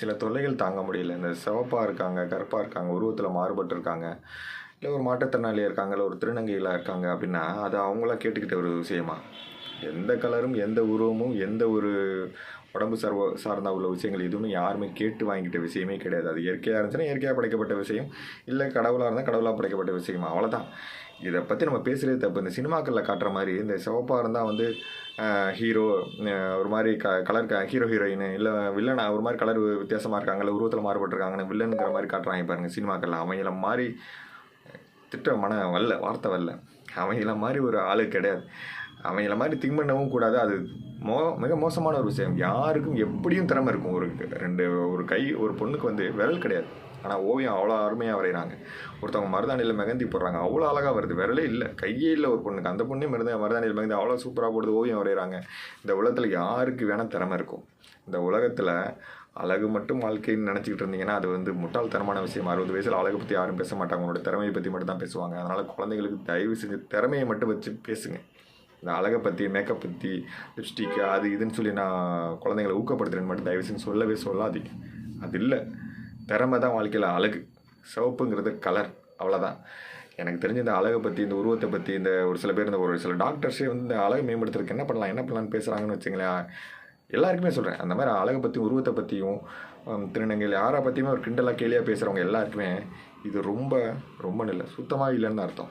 சில தொல்லைகள் தாங்க முடியல. இந்த சிவப்பாக இருக்காங்க கருப்பாக இருக்காங்க உருவத்தில் மாறுபட்டு இருக்காங்க இல்லை ஒரு மாற்றுத்திறனாளியாக இருக்காங்க இல்லை ஒரு திருநங்கையில் இருக்காங்க அப்படின்னா அது அவங்களா கேட்டுக்கிட்ட ஒரு விஷயமா? எந்த கலரும் எந்த உருவமும் எந்த ஒரு உடம்பு சார்ப சார்ந்த உள்ள விஷயங்கள் எதுவுமே யாருமே கேட்டு வாங்கிட்ட விஷயமே கிடையாது. அது இயற்கையாக இருந்துச்சுன்னா இயற்கையாக படைக்கப்பட்ட விஷயம். இல்லை கடவுளாக இருந்தால் கடவுளாக படைக்கப்பட்ட விஷயம். அவ்வளோதான் இதை பற்றி நம்ம பேசுகிறது தப்பு. இந்த சினிமாக்களில் காட்டுற மாதிரி இந்த சிவப்பாக இருந்தால் வந்து ஹீரோ ஒரு மாதிரி க கலர் ஹீரோ ஹீரோயின் இல்லை வில்லனா ஒரு மாதிரி கலர் வித்தியாசமாக இருக்காங்களே உருவத்தில் மாறுபட்டிருக்காங்கன்னு வில்லனுங்கிற மாதிரி காட்டுறாங்க பாருங்க சினிமாக்களில். அவங்கள மாதிரி திட்ட மன வரல வார்த்தை வரல அவங்கள மாதிரி ஒரு ஆளு கிடையாது. அவங்கள மாதிரி திங்க் பண்ணவும் கூடாது. அது மோ மிக மோசமான ஒரு விஷயம். யாருக்கும் எப்படியும் திறமை இருக்கும் ஒரு ரெண்டு ஒரு கை ஒரு பொண்ணுக்கு வந்து விரல் கிடையாது. ஆனால் ஓவியம் அவ்வளோ அருமையாக வரைகிறாங்க ஒருத்தவங்க மருதாணியில் மெகந்தி போடுறாங்க. அவ்வளோ அழகாக வருது. விரலே இல்லை. கையே இல்லை ஒரு பொண்ணுக்கு. அந்த பொண்ணே மருத மருதாணியில் மெகந்தி அவ்வளோ சூப்பராக போடுது. ஓவியம் வரைகிறாங்க இந்த உலகத்தில் யாருக்கு வேணால் திறமை இருக்கும்? இந்த உலகத்தில் அழகு மட்டும் வாழ்க்கைன்னு நினச்சிக்கிட்டு இருந்தீங்கன்னா அது வந்து முட்டாள்தனமான விஷயம். அறுபது வயசில் அழகை பற்றி யாரும் பேச மாட்டாங்க. உங்களோட திறமையை பற்றி மட்டும் தான் பேசுவாங்க. அதனால் குழந்தைங்களுக்கு தயவு செஞ்சு திறமையை மட்டும் வச்சு பேசுங்க. இந்த அழகை பற்றி மேக்கப் பற்றி லிப்ஸ்டிக் அது இதுன்னு சொல்லி நான் குழந்தைங்களை ஊக்கப்படுத்துறேன்னு மட்டும் தயவு சொல்லவே சொல்லாதீங்க. அது இல்லை. திறமை தான் வாழ்க்கையில் அழகு. சிவப்புங்கிறது கலர் அவ்வளோதான் எனக்கு தெரிஞ்ச இந்த அழகை பற்றி இந்த உருவத்தை பற்றி இந்த ஒரு சில பேர் இந்த ஒரு சில டாக்டர்ஸே வந்து இந்த அழகை மேம்படுத்துறதுக்கு என்ன பண்ணலாம் என்ன பண்ணலாம்னு பேசுகிறாங்கன்னு வச்சுங்களேன் எல்லாருக்குமே சொல்கிறேன் அந்த மாதிரி அழகை பற்றி உருவத்தை பற்றியும் திருநங்கையில் யாரை பற்றியுமே ஒரு கிண்டலாக கேலியாக பேசுகிறவங்க எல்லாருக்குமே இது ரொம்ப ரொம்ப நல்ல சுத்தமாக இல்லைன்னு அர்த்தம்.